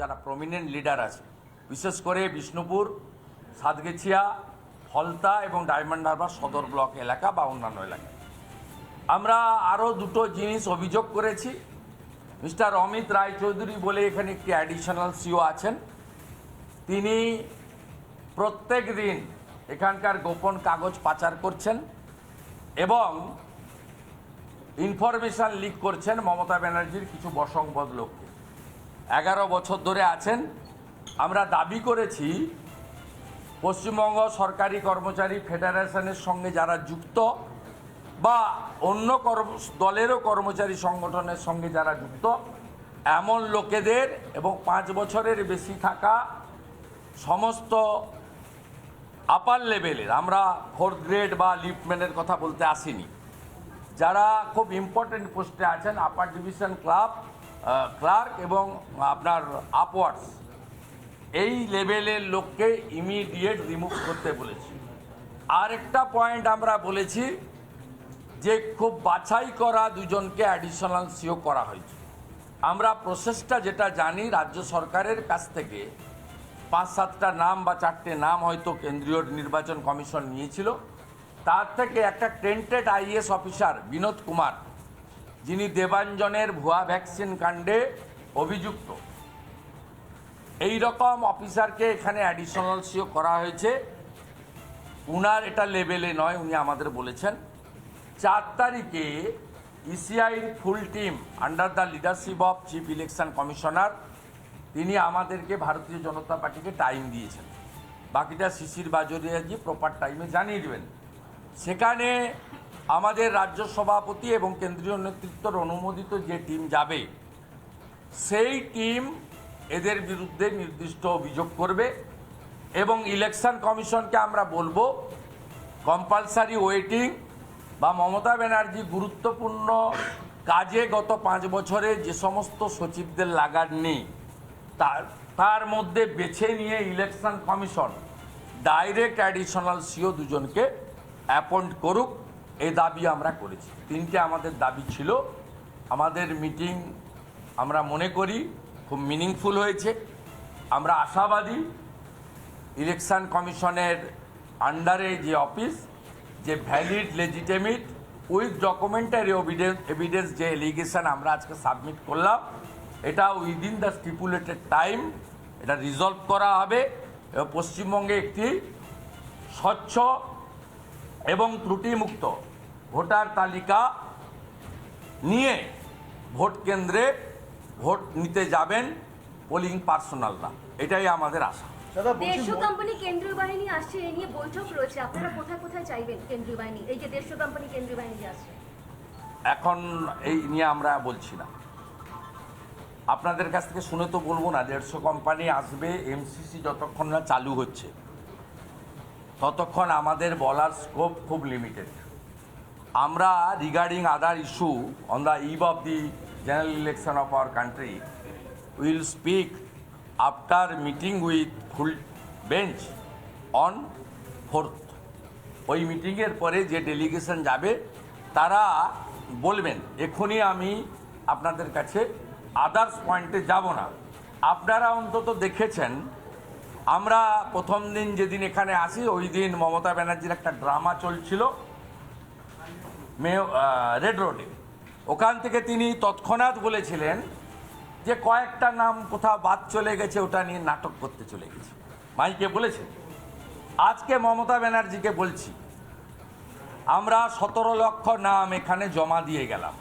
যারা prominent leader আছে, বিশেষ করে বিষ্ণুপুর, সাতগেছিয়া ফলতা এবং ডায়মন্ড হারবার সদর ব্লক এলাকা বা অন্যান্য এলাকা। আমরা আরও দুটো জিনিস অভিযোগ করেছি। মিস্টার অমিত রায়চৌধুরী বলে এখানে একটি অ্যাডিশনাল সিও আছেন। তিনি প্রত্যেক দিন এখানকার গোপন কাগজ পাচার করছেন এবং ইনফরমেশন লিক করছেন মমতা ব্যানার্জির কিছু বসংবদ লোককে। এগারো বছর ধরে আছেন। আমরা দাবি করেছি, পশ্চিমবঙ্গ সরকারি কর্মচারী ফেডারেশনের সঙ্গে যারা যুক্ত বা অন্য কর্ম, দলেরও কর্মচারী সংগঠনের সঙ্গে যারা যুক্ত, এমন লোকেদের এবং পাঁচ বছরের বেশি থাকা সমস্ত আপার লেভেলের আমরা ফোর্থ গ্রেড বা লিফটম্যানের কথা বলতে আসিনি। যারা খুব ইম্পর্টেন্ট পোস্টে আছেন আপার ডিভিশন ক্লাব ক্লার্ক এবং আপনার আপওয়ার্ডস, এই লেভেলের লোককে ইমিডিয়েট রিমুভ করতে বলেছি। আরেকটা পয়েন্ট আমরা বলেছি যে খুব বাছাই করা দুজনকে অ্যাডিশনাল সিও করা হয়েছে। আমরা প্রসেসটা যেটা জানি, রাজ্য সরকারের কাছ থেকে পাঁচ, সাতটা নাম বা চারটে নাম হয়তো কেন্দ্রীয় নির্বাচন কমিশন নিয়েছিল। তার থেকে একটা tainted IAS officer Binod Kumar যিনি দেবাঞ্জনের ভুয়া ভ্যাকসিন কাণ্ডে অভিযুক্ত। এই রকম অফিসারকে এখানে অ্যাডিশনাল সিও করা হয়েছে। উনার এটা লেভেলে নয়, উনি আমাদের বলেছেন। চার তারিখে ইসিআইর full team under the leadership of chief election commissioner তিনি আমাদেরকে ভারতীয় জনতা পার্টিকে টাইম দিয়েছেন। বাকিটা শিশির বাজরিয়াজি প্রপার টাইমে জানিয়ে দেবেন। সেখানে আমাদের রাজ্য সভাপতি এবং কেন্দ্রীয় নেতৃত্বর অনুমোদিত যে টিম যাবে, সেই টিম এদের বিরুদ্ধে নির্দিষ্ট অভিযোগ করবে এবং ইলেকশন কমিশনকে আমরা বলব, কম্পালসারি ওয়েটিং বা মমতা ব্যানার্জি গুরুত্বপূর্ণ কাজে গত পাঁচ বছরে যে সমস্ত সচিবদের লাগার নেই, তার তার মধ্যে বেছে নিয়ে election commission direct additional CEO দুজনকে অ্যাপয়েন্ট করুক। এই দাবি আমরা করেছি। তিনটে আমাদের দাবি ছিল। আমাদের মিটিং আমরা মনে করি খুব মিনিংফুল হয়েছে। আমরা আশাবাদী ইলেকশন কমিশনের আন্ডারে যে অফিস যে valid legitimate with documentary evidence evidence যে এলিগেশন আমরা আজকে সাবমিট করলাম, এটা উইদিন দ্য স্টিপুলেটেড টাইম এটা রিজলভ করা হবে। এবং পশ্চিমবঙ্গে একটি স্বচ্ছ এবং ত্রুটিমুক্ত ভোটার তালিকা নিয়ে ভোট কেন্দ্রে ভোট নিতে যাবেন পোলিং পার্সোনালরা এটাই আমাদের আশা। দেড়শো কোম্পানি কেন্দ্রীয় বাহিনী আসছে এ নিয়ে বৈঠক রয়েছে। আপনারা কোথায় কোথায় চাইবেন কেন্দ্রীয় বাহিনী? এই যে দেড়শো কোম্পানি কেন্দ্রীয় বাহিনী আসছে। এখন এই নিয়ে আমরা বলছি না। আপনাদের কাছ থেকে শুনে তো বলব না দেড়শো কোম্পানি আসবে এমসিসি যতক্ষণ না চালু হচ্ছে ততক্ষণ আমাদের বলার স্কোপ খুব লিমিটেড আমরা regarding other issue on the eve of the general election of our country will speak after meeting with full bench on fourth ওই মিটিংয়ের পরে যে ডেলিগেশন যাবে, তারা বলবেন এখনই আমি আপনাদের কাছে আদার্স পয়েন্টে যাব না। আপনারা অন্তত দেখেছেন, আমরা প্রথম দিন যেদিন এখানে আসি, ওই দিন মমতা ব্যানার্জির একটা ড্রামা চলছিল। রেড রোডে ওখান থেকে তিনি তৎক্ষণাৎ বলেছিলেন যে কয়েকটা নাম কোথাও বাদ চলে গেছে, ওটা নিয়ে নাটক করতে চলে গেছে। মাইকে বলেছেন আজকে মমতা ব্যানার্জিকে বলছি, আমরা সতেরো লক্ষ নাম এখানে জমা দিয়ে গেলাম।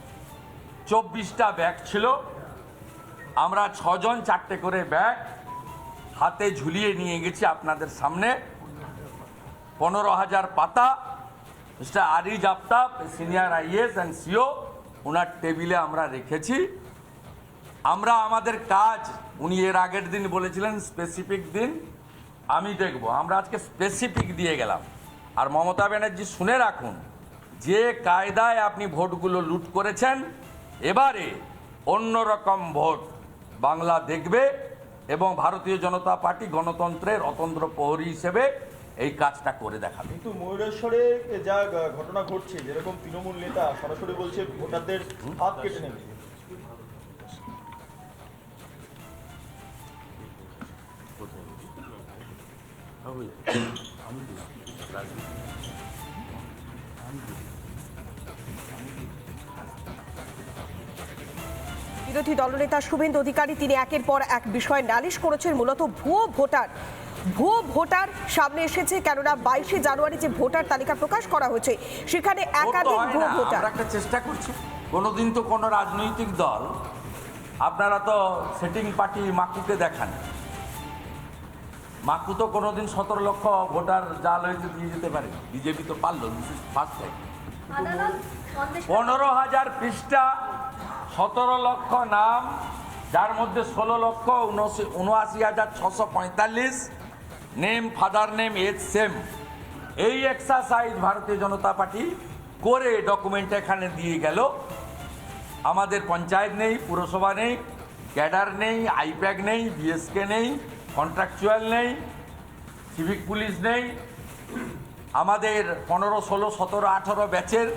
চব্বিশটা ব্যাগ ছিল, আমরা ছজন চারটে করে ব্যাগ হাতে ঝুলিয়ে নিয়ে গেছি আপনাদের সামনে। পনেরো হাজার পাতা mister Ariz Aftab senior IAS and CEO ওনার টেবিলে আমরা রেখেছি। আমরা আমাদের কাজ, উনি এর আগের দিন বলেছিলেন স্পেসিফিক দিন, আমি দেখব। আমরা আজকে স্পেসিফিক দিয়ে গেলাম। আর মমতা ব্যানার্জি শুনে রাখুন, যে কায়দায় আপনি ভোটগুলো লুট করেছেন, এবারে অন্য রকম ভোট বাংলা দেখবে এবং ভারতীয় জনতা পার্টি গণতন্ত্রের অতন্ত্র প্রহরী হিসেবে এই কাজটা করে দেখাবে। কিন্তু ময়ূরেশ্বরে যা ঘটনা ঘটছে যেরকম তৃণমূল নেতা সরাসরি বলছে ভোটারদের হাত কেটে নেবে। বিরোধী দলনেতা শুভেন্দু অধিকারী তিনি একের পর এক বিষয়ে নালিশ করেছেন। মূলত ভুয়ো ভোটার ভুয়ো ভোটার সামনে এসেছে কেননা বাইশে জানুয়ারি যে ভোটার তালিকা প্রকাশ করা হয়েছে সেখানে একাধিক ভুয়ো ভোটার। একটা চেষ্টা করছি। কোনোদিন তো কোনো রাজনৈতিক দল আপনারা তো সেটিং পার্টি মাকুকে দেখান। মাকু তো কোনোদিন সতেরো লক্ষ ভোটার জাল হয়েছে দিয়ে যেতে পারে। বিজেপি তো পারল ফার্স্ট টাইম পনেরো হাজার পৃষ্ঠা সতেরো লক্ষ নাম যার মধ্যে ষোলো লক্ষ উনআশি হাজার ছশো পঁয়তাল্লিশ name, father name age same এই এক্সারসাইজ ভারতীয় জনতা পার্টি করে ডকুমেন্ট এখানে দিয়ে গেল। আমাদের পঞ্চায়েত নেই, পুরসভা নেই, ক্যাডার নেই, আইপ্যাক নেই বিএসকে নেই কন্ট্রাকচুয়াল নেই সিভিক পুলিশ নেই। আমাদের পনেরো, ষোলো, সতেরো, আঠেরো ব্যাচের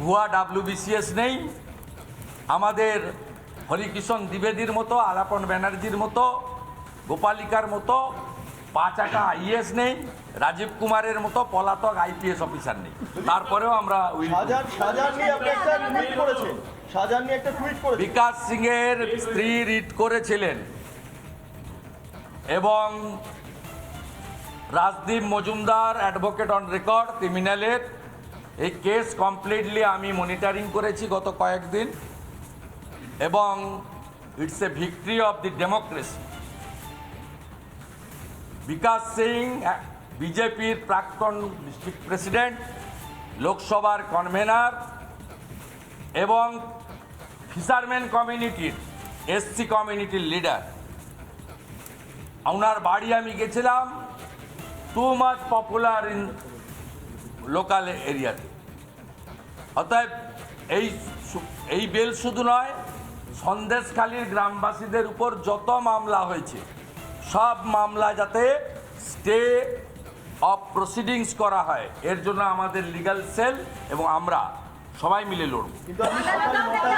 ভুয়া ডাব্লিউবিসিএস নেই। আমাদের হরিকিষণ দ্বিবেদীর মতো, আলাপন ব্যানার্জির মতো, গোপালিকার মতো পাঁচ আটা আইএস নেই রাজীব কুমারের মতো পলাতক আইপিএস অফিসার নেই। তারপরেও আমরা বিকাশ সিংয়ের স্ত্রী রিট করেছিলেন। এবং Rajdeep Majumdar advocate on record ক্রিমিনালের। এই কেস কমপ্লিটলি আমি মনিটরিং করেছি গত কয়েকদিন। এবং it's a victory of the democracy. Bikash Singh, বিজেপির প্রাক্তন ডিস্ট্রিক্ট প্রেসিডেন্ট, লোকসভার কনভেনার এবং ফিশারম্যান কমিউনিটির এসসি কমিউনিটির লিডার। ওনার বাড়ি আমি গেছিলাম too much popular in local এরিয়াতে। অতএব এই এই বেল শুধু নয়, সন্দেশখালীর গ্রামবাসীদের উপর যত মামলা হয়েছে সব মামলা যাতে স্টে অফ প্রসিডিংস করা হয় এর জন্য আমাদের লিগ্যাল সেল এবং আমরা সবাই মিলে লড়ব কিন্তু আপনি সকাল নটায়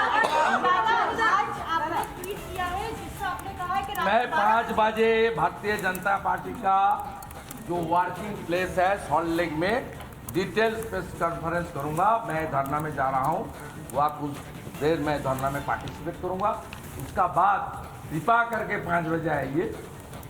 आपने ट्वीट किया है जिससे आपने कहा है कि मैं पाँच बजे भारतीय जनता पार्टी का जो वर्किंग प्लेस है सॉल्ट लेक में डिटेल्स प्रेस कॉन्फ्रेंस करूंगा मैं धरना में जा रहा हूं वह कुछ देर में धरना में पार्टिसिपेट करूंगा उसका बाद कृपा करके पाँच बजे आइए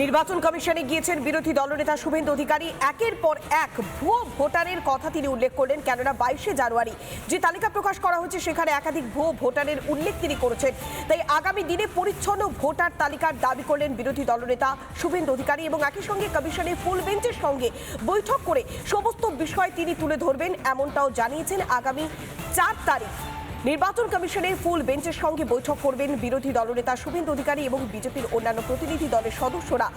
নির্বাচন কমিশনে গিয়েছেন বিরোধী দলনেতা শুভেন্দু অধিকারী। একের পর এক ভুয়ো ভোটারের কথা তিনি উল্লেখ করলেন কেননা বাইশে জানুয়ারি যে তালিকা প্রকাশ করা হয়েছে সেখানে একাধিক ভুয়ো ভোটারের উল্লেখ তিনি করেছেন। তাই আগামী দিনে পরিচ্ছন্ন ভোটার তালিকার দাবি করলেন বিরোধী দলনেতা শুভেন্দু অধিকারী এবং একই সঙ্গে কমিশনের ফুল বেঞ্চের সঙ্গে বৈঠক করে সমস্ত বিষয় তিনি তুলে ধরবেন, এমনটাও জানিয়েছেন আগামী চার তারিখ। নির্বাচন কমিশনের ফুল বেঞ্চের সঙ্গে বৈঠক করবেন বিরোধী দলনেতা শুভেন্দু অধিকারী এবং বিজেপির অন্যান্য প্রতিনিধি দলের সদস্যরা।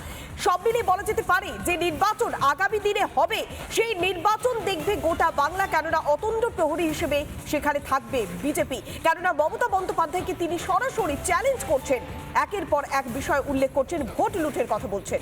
সব মিলিয়ে বলা যেতে পারে যে নির্বাচন আগামী দিনে হবে, সেই নির্বাচন দেখবে গোটা বাংলা, কেননা অতন্ড প্রহরী হিসেবে সেখানে থাকবে বিজেপি। কেননা মমতা বন্দ্যোপাধ্যায়কে তিনি সরাসরি চ্যালেঞ্জ করছেন। একের পর এক বিষয় উল্লেখ করছেন, ভোট লুঠের কথা বলছেন।